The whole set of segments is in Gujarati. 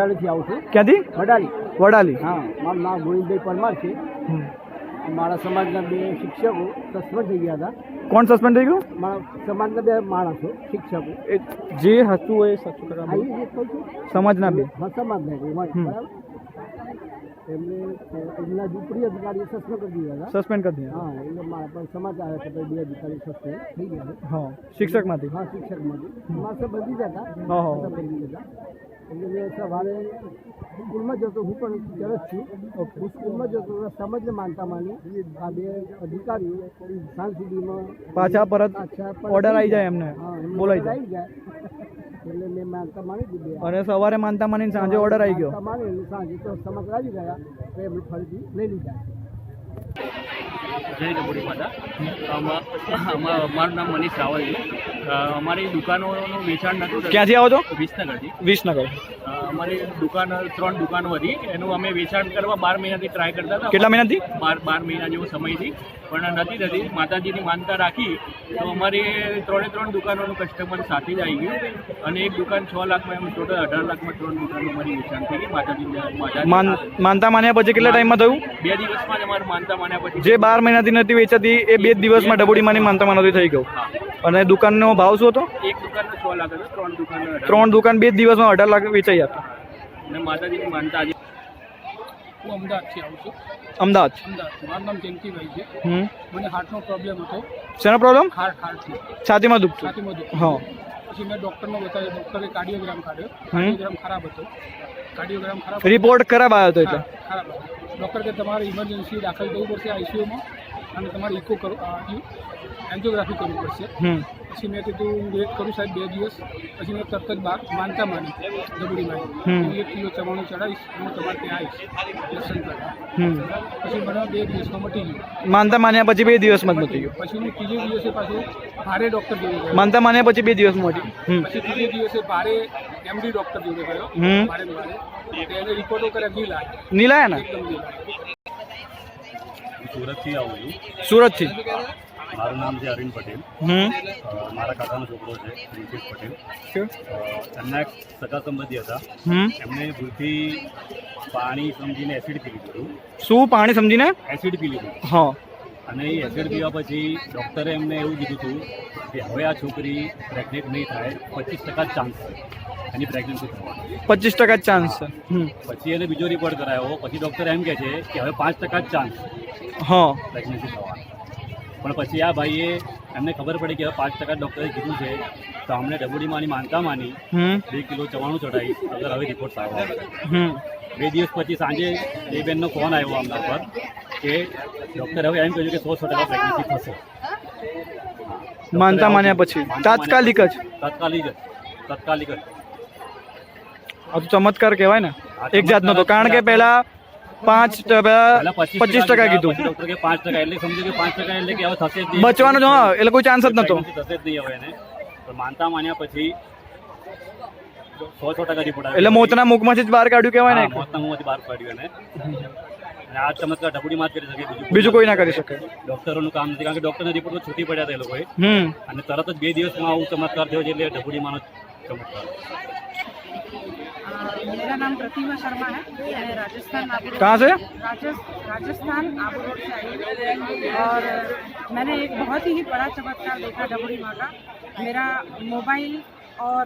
વડાલીથી આવું છું. ક્યાંથી? વડાલી. વડાલી. હા મારું નામ ગોવિંદભાઈ પરમાર છે. મારા સમાજના બે શિક્ષકો સસ્પેન્ડ થઈ ગયા હતા. કોણ સસ્પેન્ડ થઈ ગયું? મારા સમાજના બે માણસો શિક્ષકો. એ જે હતું એ સાચું કરવા આ ઈ જે કહું છું સમાજના બે. હા સમાજના બે એમને એમના ઝૂંપડી અધિકારી સસ્પેન્ડ કરી દીધા હતા. સસ્પેન્ડ કરી દીધા. હા એટલે મારા પર સમાચાર આવ્યા કે બે અધિકારી સસ્પેન્ડ થઈ ગયા હા શિક્ષકમાંથી. હા શિક્ષકમાંથી. મારા બધી જ હતા. હા, હા. જ એટલે મેં સવારે સ્કૂલમાં જતો હું પણ ત્યારે છું. હું સ્કૂલમાં જતો રસ્તામાં જ માનતા માની. આ બે અધિકારીઓ સાંજ સુધીમાં પાછા પરત ઓર્ડર આવી જાય એમને. બોલાઈ જાય. જાય. એટલે મેં માનતા માની દીધી. અને સવારે માનતા માની સાંજે ઓર્ડર આવી ગયો. માની એટલે સાંજે તો સમાચાર આવી ગયા. તો એમને ફરીથી લઈ લીધા. જય ડબોડી માતા મારું નામ મનીષ રાવલ છે. અમારી દુકાનોનું વેચાણ નહોતું ક્યાંથી આવો છો? વિસનગરથી. વિસનગર. અમારી દુકાન ત્રણ દુકાનો હતી. એનું અમે વેચાણ કરવા બાર મહિનાથી ટ્રાય કરતા હતા. કેટલા મહિનાથી? બાર બાર મહિના જેવો સમયથી. પણ નથી થતી. માતાજીની માનતા રાખી તો અમારી ત્રણે ત્રણ દુકાનોનું કસ્ટમર સાથે જ આવી ગયું. અને એક દુકાન છ લાખમાં એમ ટોટલ અઢાર લાખમાં ત્રણ દુકાનો અમારી વેચાણ થઈ ગઈ. માતાજી માન માનતા માન્યા પછી કેટલા ટાઈમમાં થયું? બે દિવસમાં જ અમારે માનતા માન્યા પછી જે બાર મહિનાથી નથી વેચાતી એ બે દિવસમાં ડબોડીમાંની માનતા માનતી થઈ ગયું. અને દુકાનનો ભાવ શું હતો? એક દુકાનનો છ લાખ હતો ત્રણ દુકાન ત્રણ દુકાન બે દિવસમાં અઢાર લાખ વેચાઈ હતી અને માતાજીની માનતા આજે હું અમદાવાદથી આવું છું. અમદાવાદ? અમદાવાદ. મારું નામ જયંતિભાઈ છે. હમ. મને હાર્ટનો પ્રોબ્લેમ હતો. શેનો પ્રોબ્લેમ હાર્ટ હાર્ટનો છાતીમાં દુખતું. છાતીમાં દુખતું. હા. પછી મેં ડૉક્ટરનો બતાવ્યો. ડૉક્ટરે કાર્ડિયોગ્રામ કાઢ્યો. કાર્ડિયોગ્રામ ખરાબ હતો. કાર્ડિયોગ્રામ ખરાબ રિપોર્ટ ખરાબ આવ્યો હતો એટલે? ખરાબ ડૉક્ટર કે તમારે ઇમરજન્સી દાખલ થવું પડશે આઈસીયુમાં અને તમારે ઇકો કરો એન્જિયોગ્રાફી કરવી પડશે. પછી મેં કીધું હું વેટ કરું સાહેબ બે દિવસ. પછી મેં તરત જ માનતા માની ડબુડી હમ. માની એક કિલો ચવાણું ચડાવીશ હું તમારે ત્યાં આવીશ દર્શન કરવા. પછી મને બે દિવસમાં મટી ગયું. માનતા માન્યા પછી બે દિવસમાં જ મટી ગયું. પછી હું ત્રીજે દિવસે પાછું ભારે ડૉક્ટર જોડે ગયો. માનતા માન્યા પછી બે દિવસમાં મટી પછી ત્રીજે દિવસે ભારે એમડી ડૉક્ટર જોડે ગયો. ભારે ભારે. એને રિપોર્ટો કર્યા નીલા નીલાયા ને? એકદમ નહીં લાગે સુરતથી આવું છું. સુરતથી? મારું નામ છે અરવિંદ પટેલ. મારા કાકાનો છોકરો છે રિંકેશ પટેલ. એમના એક સગા સંબંધી હતા. એમને ભૂલથી પાણી સમજીને એસિડ પી લીધું શું પાણી સમજીને? એસિડ પી લીધું. હા. અને એ એસિડ પીવા પછી ડૉક્ટરે એમને એવું કીધું હતું કે હવે આ છોકરી પ્રેગ્નેન્ટ નહીં થાય પચીસ ટકા ચાન્સ છે. એની પ્રેગ્નન્સી પચીસ ટકા ચાન્સ છે. પછી એને બીજો રિપોર્ટ કરાયો. પછી ડૉક્ટર એમ કહે છે કે હવે પાંચ ટકા ચાન્સ હા. પ્રેગ્નન્સી થવાનો પણ પછી આ ભાઈએ એમને ખબર પડી કે પાંચ ટકા ડૉક્ટરે કીધું છે તો અમને ડબુડીમાંની માનતા માની બે કિલો ચવાણું ચડાવી અગર હવે રિપોર્ટ સારો બે દિવસ પછી સાંજે એ બેનનો ફોન આવ્યો અમદાવાદ પર કે ડૉક્ટર હવે એમ કહ્યું કે સો સો ટકા પ્રેગ્નન્સી થશે. માનતા માન્યા પછી. તાત્કાલિક જ. તાત્કાલિક જ. તાત્કાલિક જ. આ તો ચમત્કાર કહેવાય ને. એક જાતનો તો. કારણ કે પહેલા પાંચ ટકા પચીસ ટકા કીધું. પાંચ ટકા એટલે સમજો કે પાંચ ટકા એટલે કે હવે થશે જ બચવાનો જ હા એટલે કોઈ ચાન્સ જ નતો થશે જ નહીં હવે એને. માનતા માન્યા પછી સો સો ટકા રિપોર્ટ એટલે મોતના મુખમાંથી જ બહાર કાઢ્યું કહેવાય ને મોતના બહાર કાઢ્યું એને. આ ચમત્કાર ડબુડી માત કરી શકે બીજું બીજું કોઈ ના કરી શકે. ડોક્ટરોનું કામ નથી કારણ કે ડોક્ટરના રિપોર્ટ છૂટી પડ્યા હતા એ લોકોએ. અને તરત જ બે દિવસમાં આવું ચમત્કાર થયો છે એટલે ડબુડીમાંનો જ ચમત્કાર. मेरा नाम प्रतिमा शर्मा है। मैं राजस्थान कहाँ से? राजस्थान आबू रोड से आई और मैंने एक बहुत ही बड़ा चमत्कार देखा डबरी माँ का। मेरा मोबाइल और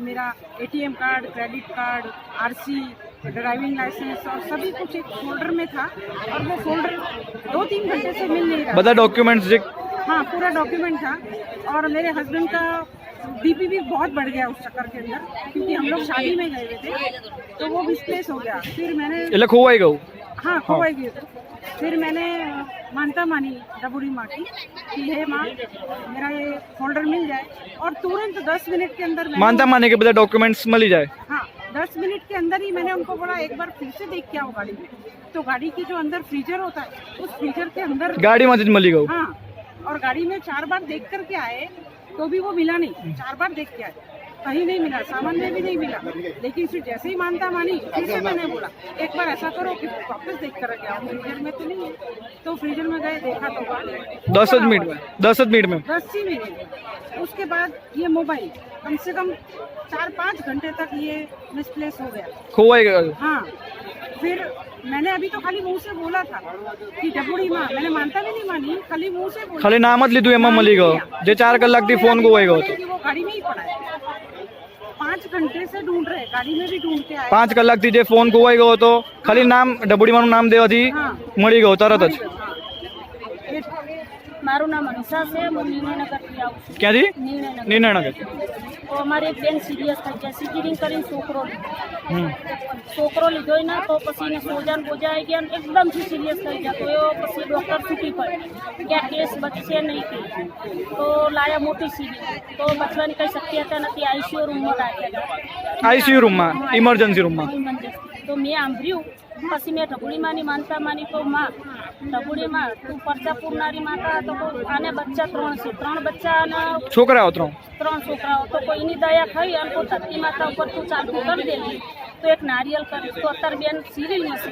मेरा ATM card credit card RC driving licence और सभी कुछ एक फोल्डर में था और वो फोल्डर दो तीन घंटे से मिल नहीं रहा। बता डॉक्यूमेंट्स हाँ पूरा डॉक्यूमेंट था। और मेरे हस्बैंड का बीपी भी बहुत बढ़ गया उस चक्कर के अंदर क्योंकि हम लोग शादी में गए हुए थे तो वो मिसप्लेस हो गया फिर मैंने એટલે ખોવાઈ ગયું हाँ खोवाई गए थे फिर मैंने मानता मानी डबूरी माँ की कि हे माँ मेरा ये फोल्डर मिल जाए और तुरंत दस मिनट के अंदर मैंने- માનતા માને કે બધા ડોક્યુમેન્ટ્સ મળી જાય हाँ दस मिनट के अंदर ही मैंने उनको बोला एक बार फिर से देख के आओ गाड़ी में तो गाड़ी की जो अंदर फ्रीजर होता है उस फ्रीजर के अंदर ગાડીમાંથી જ મળી ગયું हाँ और गाड़ी में चार बार देख करके आए तो भी वो मिला नहीं। चार बार देख के आए। कहीं नहीं मिला सामान में भी नहीं मिला। लेकिन फिर जैसे ही मानता मानी फिर से मैंने बोला एक बार ऐसा करो कि वापस देख कर गया फ्रीजर में तो नहीं है। तो फ्रीजर में गए देखा तो दस मिनट में दस मिनट में। दस ही मिनट उसके बाद ये मोबाइल कम से कम चार पाँच घंटे तक ये मिसप्लेस हो गया। खोआ हाँ। फिर मैंने अभी तो खाली मुंह से बोला था कि डबुड़ी माँ मैंने मानता भी नहीं मानी खाली मुंह से बोला ખાલી નામ જ લીધું એમાં મળી ગયો જે ચાર કલાકથી ફોન ગોવાઈ ગયો હતો कि वो गाड़ी में ही पड़ा है पाँच घंटे से ढूंढ रहे गाड़ी में भी ढूंढते आए પાંચ કલાકથી જે ફોન ખોવાઈ ગયો હતો ખાલી નામ ડબુડીમાંનું નામ દેવાથી હા. મળી ગયો તરત જ મારું નામ અનુષા છે હું નિર્ણયનગરથી આવું છું ક્યાંથી નિર્ણયનગર નિર્ણયનગર તો અમારે એક બેન સિરિયસ થઈ ગયા સિઝરિંગ કરીને છોકરો છોકરો લીધો ને તો પછી એને સોજાન આવી ગયા એકદમથી સિરિયસ થઈ ગયા. તો એવો પછી ડૉક્ટર છૂટી પડી કે આ કેસ બચશે નહીં કે. તો લાયા મોટી સિરિયસ તો બચવાની કંઈ શક્યતા નથી. આઈસીયુ રૂમમાં રાખ્યા આઈસીયુ રૂમમાં ઇમરજન્સી રૂમમાં તો મેં સાંભળ્યું. પછી મેં ઢબુડીમાંની માનતા માની તો માં ઢબુડીમાં તું પરચા પૂરનારી માતા તો આને બચ્ચા ત્રણ છે. ત્રણ બચ્ચા અને છોકરાઓ ત્રણ? ત્રણ છોકરાઓ. તો કોઈની દયા થઈ અને કોઈ ધરતી માતા ઉપર તું ચાલતું કરી દે તો એક નારિયેલ કરી. તો અત્યારે બેન સિરિયલમાં છે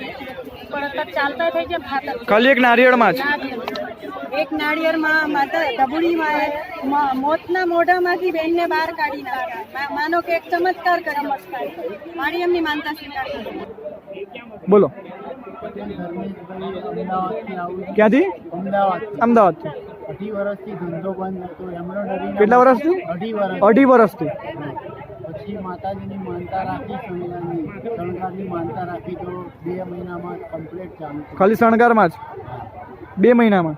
પણ અત્યારે ચાલતા થઈ ગયા ખાતર ખાલી એક નારિયેળમાં જ? એક નાળિયેરમાં માતા ડબુડીમાં મોતના મોઢામાંથી બેનને બહાર કાઢી નાખ્યા માનો કે એક ચમત્કાર કરી મારી એમની માનતા સ્વીકાર બોલો. ક્યાંથી? અમદાવાદ અઢી વર્ષથી ધંધો બંધ હતો. એમ્બ્રોઇડરી કેટલા વર્ષથી? અઢી વર્ષ અઢી વર્ષથી. પછી માતાજીની માનતા રાખી શણગારની. શણગારની માનતા રાખી તો બે મહિનામાં કમ્પ્લીટ ચાલુ ખાલી શણગારમાં જ? બે મહિનામાં?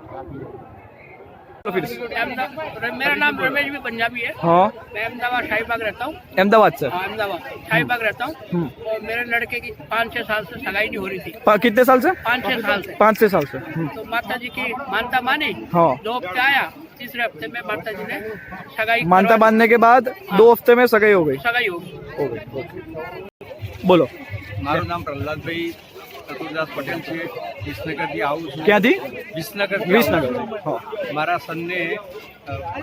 मेरा नाम रमेश भी पंजाबी है। हाँ। मैं अहमदाबाद शाहीबाग रहता हूँ। अहमदाबाद से? हाँ, अहमदाबाद। शाहीबाग रहता हूँ। हम्म। और मेरे लड़के की पाँच छह साल से सगाई नहीं हो रही थी। कितने साल से? पाँच छह साल से। पाँच छह साल से। हम्म। तो माता जी की मानता मानी। हाँ। दो हफ़्ते आया। तीसरे हफ़्ते में माता जी ने सगाई मानता बांधने के बाद हाँ। दो हफ़्ते में सगाई हो गई? सगाई हो गई। बोलो। मारो नाम प्रहलाद भाई ચતુરદાસ પટેલ છે વિસનગરથી આવું છું. ક્યાંથી? વિસનગર. વિસનગર મારા સનને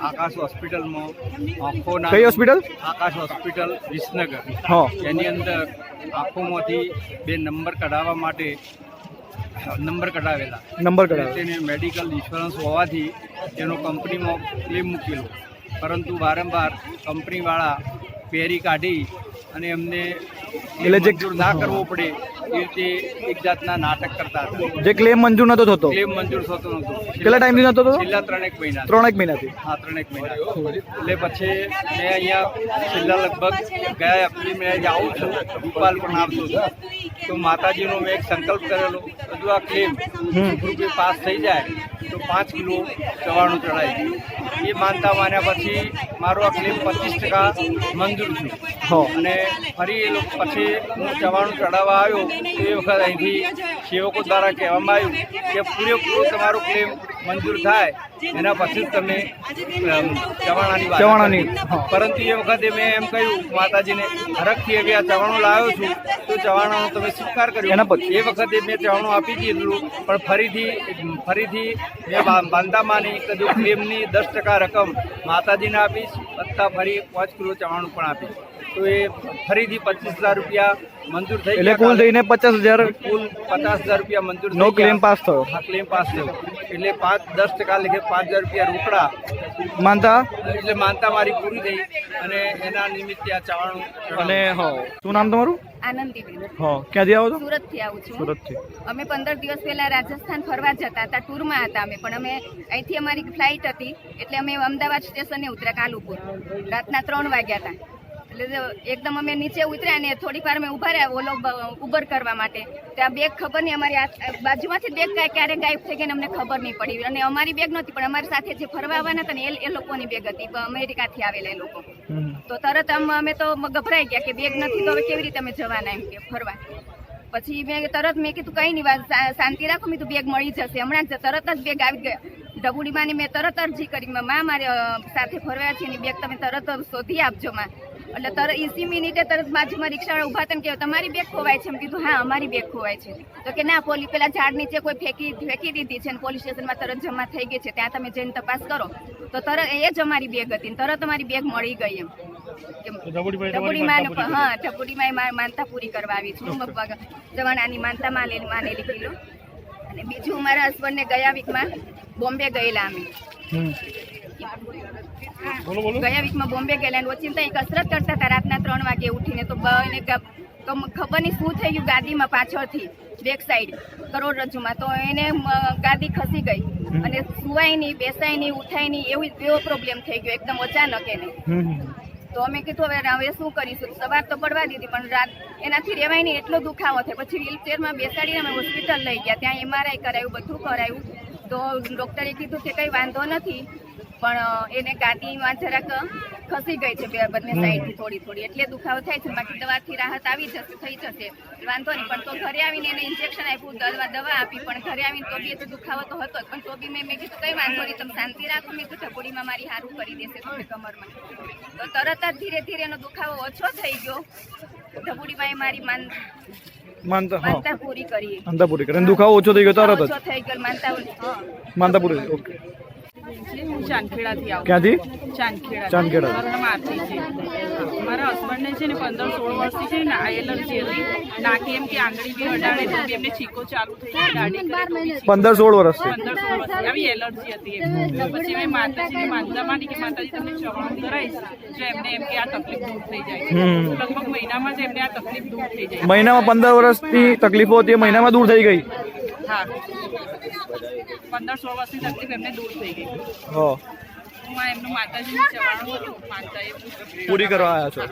આકાશ હોસ્પિટલમાં આંખોના કઈ હોસ્પિટલ? આકાશ હોસ્પિટલ વિસનગર. એની અંદર આંખોમાંથી બે નંબર કઢાવવા માટે નંબર કઢાવેલા. નંબર કઢાવો તેને મેડિકલ ઇન્સ્યોરન્સ હોવાથી તેનો કંપનીમાં ક્લેમ મૂકેલો. પરંતુ વારંવાર કંપનીવાળા પેરી કાઢી અને એમને એટલે જે- ના કરવો પડે એ રીતે એક જાતના નાટક કરતા હતા. જે ક્લેમ મંજૂર નતો થતો? ક્લેમ મંજૂર થતો નતો. કેટલા ટાઈમથી નતો થતો? છેલ્લા ત્રણેક મહિના ત્રણેક મહિનાથી? હા ત્રણેક મહિના એટલે પછી મેં અહીંયા છેલ્લા લગભગ ગયા એપ્રિલ મેં આવું છું. ભોપાલ પણ આવતો હતો. તો માતાજીનો મેં એક સંકલ્પ કરેલો. બધું આ ક્લેમ રૂપે પાસ થઈ જાય તો પાંચ કિલો ચવાણું ચડાય એ માનતા માન્યા પછી મારો આ ક્લેમ પચીસ ટકા મંજૂર થયું. અને ફરી એ લોકો પછી હું ચવાણું ચડાવવા આવ્યો એ વખત અહીંથી સેવકો દ્વારા કહેવામાં આવ્યું કે પૂરેપૂરો તમારો ક્લેમ મંજૂર થાય એના પછી જ તમે ચવાણાની ચવાણાની, પરંતુ એ વખતે મેં એમ કહ્યું માતાજીને હરખથી એવી આ ચવાણું લાવ્યો છું તો ચવાણાનો તમે સ્વીકાર કર્યો. એના પછી? એ વખતે મેં ચવાણું આપી દીધું પણ ફરીથી ફરીથી મેં બા- કદું ક્લેમની દસ ટકા રકમ માતાજીને આપીશ વત્તા ફરી પાંચ કિલો ચવાણું પણ આપીશ. તો એ ફરીથી પચીસ હજાર રૂપિયા મંજૂર થઈ એટલે કુલ થઈને પચાસ હજાર કુલ પચાસ હજાર રૂપિયા મંજૂર નો ક્લેમ પાસ થયો. હા ક્લેમ પાસ થયો. એટલે પાંચ દસ ટકા લેખે પાંચ હજાર રૂપિયા રોકડા. માનતા? એટલે માનતા મારી પૂરી થઈ અને એના નિમિત્તે આ ચવાણું અને હા શું નામ તમારું? આનંદીબેન. હા ક્યાંથી આવો છો? સુરતથી આવું છું. સુરતથી. અમે પંદર દિવસ પહેલા રાજસ્થાન ફરવા જતા હતા ટૂરમાં હતા અમે પણ અમે અહીંથી અમારી ફ્લાઇટ હતી એટલે અમે અમદાવાદ સ્ટેશને ઉતર્યા કાલુપુર. રાતના ત્રણ વાગ્યા હતા. એટલે એકદમ અમે નીચે ઉતર્યા ને થોડીક વાર અમે ઊભા રહ્યા ઓલો ઉબર કરવા માટે. ત્યાં બેગ ખબર નહીં અમારી બાજુમાંથી બેગ કાંઈ ક્યારે ગાયબ થઈ ગઈ અમને ખબર નહીં પડી. અને અમારી બેગ નહોતી પણ અમારી સાથે જે ફરવા આવવાના હતા ને એ લોકોની બેગ હતી. પણ અમેરિકાથી આવેલા એ લોકો. તો તરત આમ અમે તો ગભરાઈ ગયા કે બેગ નથી તો હવે કેવી રીતે અમે જવાના એમ કે ફરવા. પછી મેં તરત મેં કીધું કઈ નહીં વાત શાંતિ રાખો મેં તું બેગ મળી જશે. હમણાં જ તરત જ બેગ આવી ગયા. ડબુડીમાંની મેં તરત અરજી કરી. માં મારે સાથે ફરવા છે એની બેગ તમે તરત શોધી આપજો માં. એટલે તરત ઇસી મિનિટે તરત બાજુમાં રિક્ષાવાળા ઊભા હતા ને કે તમારી બેગ ખોવાય છે? એમ કીધું હા અમારી બેગ ખોવાય છે. તો કે ના પોલી પેલા ઝાડ નીચે કોઈ ફેંકી ફેંકી દીધી છે અને પોલીસ સ્ટેશનમાં તરત જમા થઈ ગઈ છે. ત્યાં તમે જઈને તપાસ કરો. તો તરત એ જ અમારી બેગ હતી તરત અમારી બેગ મળી ગઈ એમ. માનતા પૂરી કરવા આવી છું. જવાનાની માનતા માનેલી કિલો અને બીજું મારા હસબન્ડને ગયા વીકમાં બોમ્બે ગયેલા અમે. ગયા વીકમાં બોમ્બે ગયેલા અને ત્યાં કસરત કરતા હતા રાતના ત્રણ વાગે ઉઠીને. તો બને તો ખબર નહીં શું થઈ ગયું ગાદીમાં પાછળથી બેક સાઈડ કરોડરજ્જુમાં તો એને ગાદી ખસી ગઈ. અને સુવાય નહીં બેસાય નહીં ઉઠાય નહીં એવું એવો પ્રોબ્લેમ થઈ ગયો. એકદમ અચાનક એને. તો અમે કીધું હવે હવે શું કરીશું? સવાર તો પડવા દીધી પણ રાત એનાથી રહેવાય નહીં એટલો દુખાવો થયો. પછી વ્હીલચેરમાં બેસાડીને અમે હોસ્પિટલ લઈ ગયા. ત્યાં એમઆરઆઈ કરાયું બધું કરાયું. તો ડૉક્ટરે કીધું કે કંઈ વાંધો નથી પણ એને ગાદીમાં જરાક ખસી ગઈ છે બે બંને સાઈડથી થોડી થોડી. એટલે દુખાવો થાય છે બાકી દવાથી રાહત આવી જશે થઈ જશે. વાંધો નહીં પણ તો ઘરે આવીને એને ઇન્જેક્શન આપ્યું દવા દવા આપી પણ ઘરે આવીને તો બી તો દુખાવો તો હતો જ. પણ તો બી મેં મેં કીધું કંઈ વાંધો નહીં તમે શાંતિ રાખો. મેં કીધું ઢબુડીમાં મારી સારું કરી દેશે કમરમાં. તો તરત જ ધીરે ધીરે એનો દુખાવો ઓછો થઈ ગયો. ઢબુડીમાં મારી માન માનતા માનતા પૂરી કરી માનતા પૂરી કરીને દુખાવો ઓછો થઈ ગયો તરત ઓછો થઈ ગયો માનતા હા. માનતા પૂરી. ઓકે. હું ચાંદખેડાથી આવું. ક્યાંથી? ચાંદખેડા. ચાંદખેડા. મારું નામ આરતી છે. મારા હસબન્ડને છે ને પંદર સોળ વર્ષથી છે ને આ એલર્જી હતી. નાકે એમ કે આંગળી બી અડાડે તો એમને છીકો ચાલુ થઈ ગયો દાઢી પંદર સોળ વર્ષથી. પંદર સોળ વર્ષથી. આવી એલર્જી હતી પછી મેં માતાજીની માનતા માની કે માતાજી તમને ચવાણ કરાવીશ જો એમને એમ કે આ તકલીફ દૂર થઈ જાય લગભગ મહિનામાં જ એમને આ તકલીફ દૂર થઈ જાય મહિનામાં પંદર વર્ષથી તકલીફો હતી મહિનામાં દૂર થઈ ગઈ. હા. પંદર સોળ વર્ષની તકલીફ એમને દૂર થઈ ગઈ. હા. હું એમનું માતાજીની ચવાણું હતું માનતા પૂરી કરવા આવ્યા છો.